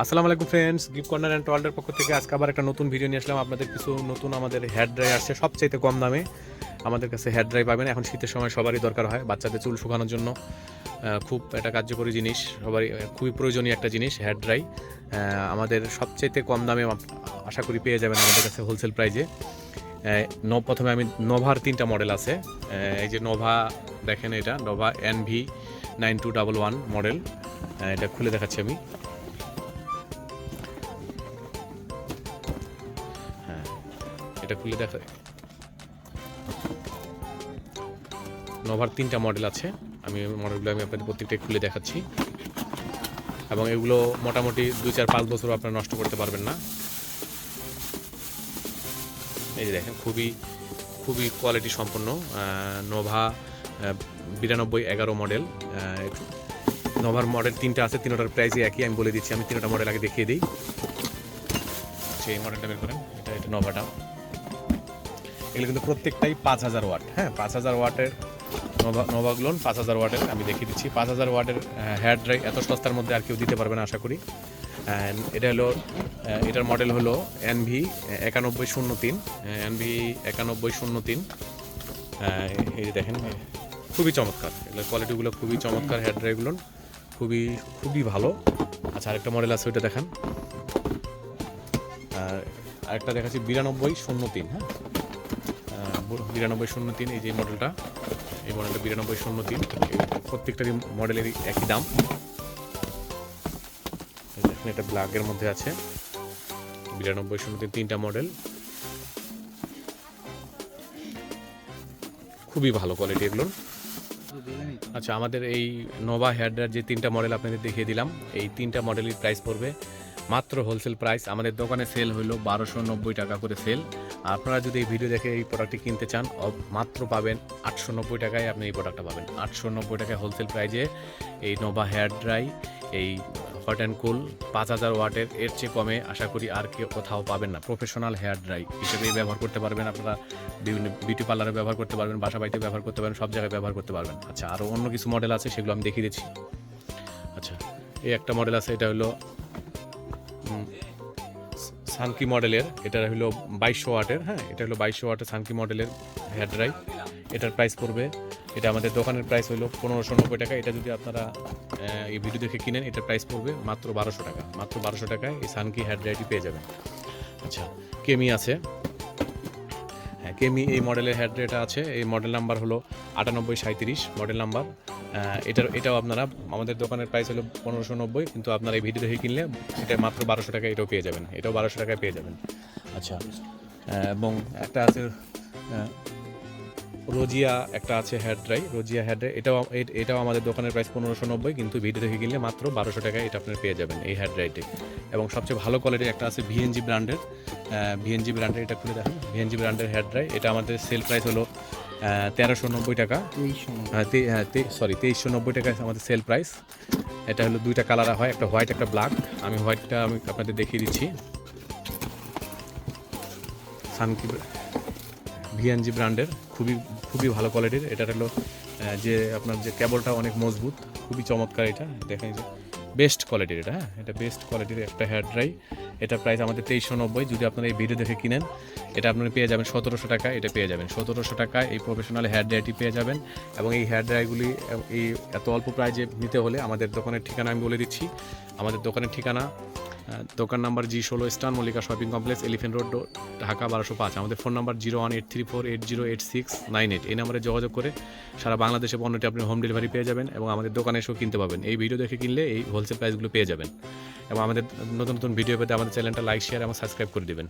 আসসালামু আলাইকুম friends gift corner and ওয়ার্ল্ডের পক্ষ থেকে আজকে আবার একটা নতুন ভিডিও নিয়ে আসলাম। আপনাদের কিছু নতুন আমাদের হেয়ার ড্রাই আসছে, সবচাইতে কম দামে। আমাদের কাছে হেয়ার ড্রাই পাবেন। এখন শীতের সময় সবারই দরকার হয় বাচ্চাদের চুল শুকানোর জন্য। খুব একটা কার্যকরী জিনিস, সবারই খুবই প্রয়োজনীয় একটা জিনিস হেয়ার ড্রাই আমাদের সবচাইতে কম দামে আশা করি পেয়ে যাবেন আমাদের কাছে হোলসেল প্রাইজে প্রথমে আমি নোভার তিনটা মডেল আছে। এই যে নোভা দেখেন এটা Nova N V nine two double one model এটা খুলে দেখাচ্ছি আমি। এটা খুলে দেখা। নোভার তিনটা মডেল আছে। আমি মডেলগুলো আমি আপনাদের প্রত্যেকটাই খুলে দেখাচ্ছি। এবং এগুলো মোটামুটি দুই চার পাঁচ বছর আপনারা নষ্ট করতে পারবেন না। এই যে দেখেন, খুবই খুবই কোয়ালিটি সম্পন্ন নোভা বিরানব্বই এগারো মডেল নোভার মডেল তিনটা আছে, তিনটার প্রাইসই একই, আমি বলে দিচ্ছি। আমি তিনটা মডেল আগে দেখিয়ে দিই। সেই মডেলটা বের করেন। এটা এটা নোভাটা এগুলো কিন্তু প্রত্যেকটাই পাঁচ হাজার ওয়াট। হ্যাঁ পাঁচ হাজার ওয়াটের নোভা নোভাগ্লোন পাঁচ হাজার ওয়াটের আমি দেখিয়ে দিচ্ছি। পাঁচ হাজার ওয়াটের হেয়ার ড্রাই এত সস্তার মধ্যে আর কেউ দিতে পারবে না, আশা করি। And এটা হলো এটার মডেল হলো এনভি একানব্বই শূন্য তিন। এনভি একানব্বই শূন্য তিন। এই যে দেখেন, খুবই চমৎকার। এগুলোর কোয়ালিটিগুলো খুবই চমৎকার হেয়ার ড্রাইগুলো খুবই খুবই ভালো। আচ্ছা আরেকটা মডেল আছে, ওইটা দেখান। আর আরেকটা দেখাচ্ছি, বিরানব্বই শূন্য তিন হ্যাঁ? বিরানব্বই শূন্য তিন, এই যে মডেলটা এই মডেলটা বিরানব্বই শূন্য তিন। প্রত্যেকটারই মডেলেরই একই দাম। দেখেন এটা ব্ল্যাকের মধ্যে আছে। বিরানব্বই শূন্য তিন তিনটা মডেল খুবই ভালো কোয়ালিটি এগুলোর। আচ্ছা আমাদের এই নোভা হেয়ারডার যে তিনটা মডেল আপনাদের দেখিয়ে দিলাম, এই তিনটা মডেলের প্রাইস পড়বে মাত্র হোলসেল প্রাইস আমাদের দোকানে সেল হলো বারোশো নব্বই টাকা করে সেল আপনারা যদি এই ভিডিও দেখে এই প্রোডাক্টটি কিনতে চান মাত্র পাবেন আটশো নব্বই টাকায় আপনি এই প্রোডাক্টটা পাবেন। আটশো নব্বই টাকায় হোলসেল প্রাইজে এই নোভা হেয়ার ড্রাই এই হট অ্যান্ড কুল পাঁচ হাজার ওয়াটের, এর চেয়ে কমে আশা করি আর কেউ কোথাও পাবেন না। প্রফেশনাল হেয়ার ড্রাই হিসেবে ব্যবহার করতে পারবেন আপনারা। বিভিন্ন বিউটি পার্লারে ব্যবহার করতে পারবেন, বাসা বাড়িতে ব্যবহার করতে পারবেন, সব জায়গায় ব্যবহার করতে পারবেন। আচ্ছা আরও অন্য কিছু মডেল আছে সেগুলো আমি দেখিয়ে দিচ্ছি। আচ্ছা এই একটা মডেল আছে, এটা হলো সানকি মডেলের এটা হলো বাইশশো ওয়াটের হ্যাঁ এটা হলো বাইশশো ওয়াটের সানকি মডেলের হেয়ার ড্রাই এটার প্রাইস পড়বে, এটা আমাদের দোকানের প্রাইস হলো পনেরোশো নব্বই টাকা, এটা যদি আপনারা এই ভিডিও দেখে কিনেন, এটার প্রাইস পড়বে মাত্র বারোশো টাকা, মাত্র বারোশো টাকায় এই সানকি হেয়ার ড্রাইটি পেয়ে যাবেন। আচ্ছা কেমি আছে কেমি এই মডেলের হেড রেট আছে। এই মডেল নাম্বার হলো আটানব্বই সাঁত্রিশ মডেল নাম্বার এটার, এটাও আপনারা, আমাদের দোকানের প্রাইস হলো পনেরোশো নব্বই, কিন্তু আপনারা এই ভিডিও দেখে কিনলে এটা মাত্র বারোশো টাকায় এটাও পেয়ে যাবেন। এটাও বারোশো টাকায় পেয়ে যাবেন। আচ্ছা এবং একটা আছে রোজিয়া একটা আছে hair dry Rosia hair dry এটাও এটাও আমাদের দোকানের প্রাইস পনেরোশো নব্বই কিন্তু ভিডিও থেকে কিনলে মাত্র বারোশো টাকায় এটা আপনার পেয়ে যাবেন এই হেয়ার ড্রাইটি এবং সবচেয়ে ভালো কোয়ালিটির একটা আছে ভিএনজি ব্র্যান্ডের ভিএনজি ব্র্যান্ডের এটা খুলে দেখেন। ভিএনজি ব্র্যান্ডের হেয়ার ড্রাই এটা আমাদের সেল প্রাইস হলো তেরোশো নব্বই টাকা। হ্যাঁ হ্যাঁ সরি তেইশশো নব্বই টাকা আমাদের সেল প্রাইস এটা হলো দুইটা কালার হয় একটা হোয়াইট একটা ব্ল্যাক আমি হোয়াইটটা আমি আপনাদের দেখিয়ে দিচ্ছি। সানকি ভিএনজি ব্র্যান্ডের খুবই খুবই ভালো কোয়ালিটির এটা হলো যে আপনার যে কেবলটা অনেক মজবুত, খুবই চমৎকার এটা। দেখেন যে বেস্ট কোয়ালিটির এটা হ্যাঁ? এটা বেস্ট কোয়ালিটির একটা হেয়ার ড্রাই এটা প্রাইস আমাদের তেইশশো নব্বই। যদি আপনারা এই ভিডিও দেখে কিনেন, এটা আপনারা পেয়ে যাবেন সতেরোশো টাকা, এটা পেয়ে যাবেন সতেরোশো টাকায় এই প্রফেশনাল হেয়ার ড্রাইটি পেয়ে যাবেন। এবং এই হেয়ার ড্রাইগুলি এই এত অল্প প্রাইজে নিতে হলে আমাদের দোকানের ঠিকানা আমি বলে দিচ্ছি। আমাদের দোকানের ঠিকানা দোকান নাম্বার জি ষোলো star Mallika shopping complex elephant road Dhaka বারোশো পাঁচ। আমাদের phone number zero one eight three four eight zero eight six nine eight এই নাম্বারে যোগাযোগ করে সারা বাংলাদেশে পণ্যটি আপনি হোম ডেলিভারি পেয়ে যাবেন এবং আমাদের দোকানে এসেও কিনতে পাবেন। এই ভিডিও দেখে কিনলে এই হোলসেল প্রাইসগুলো পেয়ে যাবেন। এবং আমাদের নতুন নতুন ভিডিও পেতে আমাদের চ্যানেলটা লাইক শেয়ার এবং সাবস্ক্রাইব করে দেবেন।